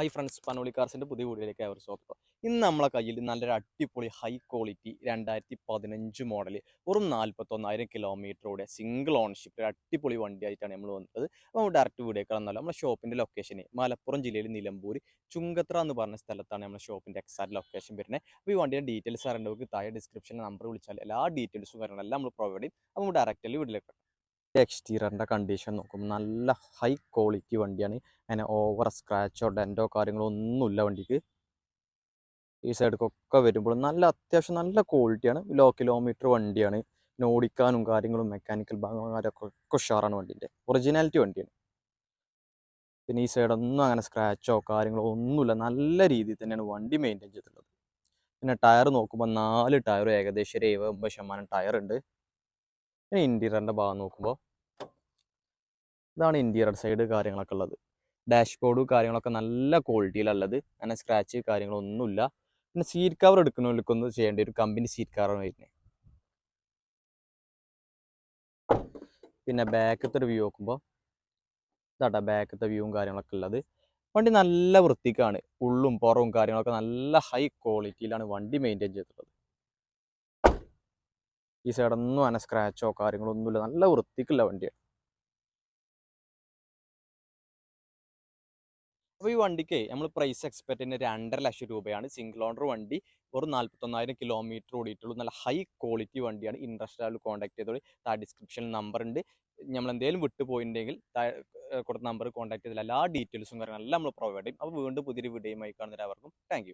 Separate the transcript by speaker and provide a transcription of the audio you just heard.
Speaker 1: Hi friends Panoli കാർസിന്റെ പുതിയ വീഡിയോയിലേക്ക് അവർ സ്വാഗതം. ഇന്ന് നമ്മളെ കയ്യിൽ നല്ലൊരു അടിപൊളി ഹൈ ക്വാളിറ്റി രണ്ടായിരത്തി പതിനഞ്ച് മോഡൽ വെറും നാൽപ്പത്തൊന്നായിരം കിലോമീറ്ററോടെ സിംഗിൾ ഓൺഷിപ്പ് ഒരു അടിപൊളി വണ്ടിയായിട്ടാണ് നമ്മൾ വന്നത്. അപ്പോൾ നമ്മൾ ഡയറക്റ്റ് വീഡിയോ വന്നാലും നമ്മുടെ ഷോപ്പിന്റെ ലൊക്കേഷൻ മലപ്പുറം ജില്ലയിൽ നിലമ്പൂർ ചുങ്കത്ര എന്ന് പറഞ്ഞ സ്ഥലത്താണ് നമ്മുടെ ഷോപ്പിന്റെ എക്സാക്ട് ലൊക്കേഷൻ വരുന്നത്. അപ്പോൾ ഈ വണ്ടിയുടെ ഡീറ്റെയിൽസ് അറിയേണ്ടവർക്ക് താഴെ ഡിസ്ക്രിപ്ഷൻ നമ്പർ വിളിച്ചാൽ എല്ലാ ഡീറ്റെയിൽസും കാര്യങ്ങളെല്ലാം നമ്മൾ പ്രൊവൈഡ് ചെയ്യും. അപ്പോൾ നമ്മൾ ഡയറക്റ്റ് വീട്ടിലേക്ക് എക്സ്റ്റീരിയറിന്റെ കണ്ടീഷൻ നോക്കും. നല്ല ഹൈ ക്വാളിറ്റി വണ്ടിയാണ്. അങ്ങനെ ഓവർ സ്ക്രാച്ചോ ഡെന്റോ കാര്യങ്ങളോ ഒന്നുമില്ല വണ്ടിക്ക്. ഈ സൈഡിലേക്കൊക്കെ വരുമ്പോൾ നല്ല അത്യാവശ്യം നല്ല ക്വാളിറ്റിയാണ് ലോ കിലോമീറ്റർ വണ്ടിയാണ്. പിന്നെ ഓടിക്കാനും കാര്യങ്ങളും മെക്കാനിക്കൽ ഭാഗങ്ങളൊക്കെ ഒക്കെ ഉഷാറാണ് വണ്ടീന്റെ. ഒറിജിനാലിറ്റി വണ്ടിയാണ്. പിന്നെ ഈ സൈഡൊന്നും അങ്ങനെ സ്ക്രാച്ചോ കാര്യങ്ങളോ ഒന്നുമില്ല. നല്ല രീതിയിൽ തന്നെയാണ് വണ്ടി മെയിന്റെയിൻ ചെയ്തിട്ടുള്ളത്. പിന്നെ ടയർ നോക്കുമ്പോൾ നാല് ടയറും ഏകദേശം ഒരു എഴുപത് ഒമ്പത് ശതമാനം ടയർ പിന്നെ ഇന്റീരിയറിന്റെ ഭാഗം നോക്കുമ്പോൾ ഇതാണ് ഇന്റീരിയർ സൈഡ് കാര്യങ്ങളൊക്കെ ഉള്ളത്. ഡാഷ് ബോർഡും കാര്യങ്ങളൊക്കെ നല്ല ക്വാളിറ്റിയിലുള്ളത് അങ്ങനെ സ്ക്രാച്ച് കാര്യങ്ങളൊന്നുമില്ല. പിന്നെ സീറ്റ് കവർ എടുക്കുന്നവർക്കൊന്ന് ചെയ്യേണ്ട ഒരു കമ്പനി സീറ്റ് കവറാണ് വരുന്നത് പിന്നെ ബാക്കത്തെ ഒരു വ്യൂ നോക്കുമ്പോൾ ഇതാട്ടാ ബാക്കത്തെ വ്യൂവും കാര്യങ്ങളൊക്കെ ഉള്ളത്. വണ്ടി നല്ല വൃത്തിക്കാണ്. ഉള്ളും പുറവും കാര്യങ്ങളൊക്കെ നല്ല ഹൈ ക്വാളിറ്റിയിലാണ് വണ്ടി മെയിന്റെയിൻ ചെയ്തിട്ടുള്ളത്. ഈ സൈഡൊന്നും അങ്ങനെ സ്ക്രാച്ചോ കാര്യങ്ങളോ ഒന്നുമില്ല. നല്ല വൃത്തിക്കുള്ള വണ്ടിയാണ്. അപ്പോൾ ഈ വണ്ടിക്ക് നമ്മൾ പ്രൈസ് എക്സ്പെക്ട് ചെയ്യുന്ന രണ്ടര ലക്ഷം രൂപയാണ്. സിംഗിൾ ഓണർ വണ്ടി ഒരു നാൽപ്പത്തൊന്നായിരം കിലോമീറ്റർ ഓടിയിട്ടുള്ളൂ. നല്ല ഹൈ ക്വാളിറ്റി വണ്ടിയാണ്. ഇൻട്രസ്റ്റ് ആയാലും കോൺടാക്ട് ചെയ്തോളി. താ ഡിസ്ക്രിപ്ഷനിൽ നമ്പർ ഉണ്ട്. നമ്മൾ എന്തെങ്കിലും വിട്ടു പോയിട്ടുണ്ടെങ്കിൽ കൊടുത്ത നമ്പർ കോൺടാക്ട് ചെയ്താൽ എല്ലാ ഡീറ്റെയിൽസും കാര്യങ്ങളെല്ലാം നമ്മൾ പ്രൊവൈഡ് ചെയ്യും. അപ്പോൾ വീണ്ടും പുതിയൊരു വീഡിയോയുമായി കാണുന്നവർക്കും താങ്ക്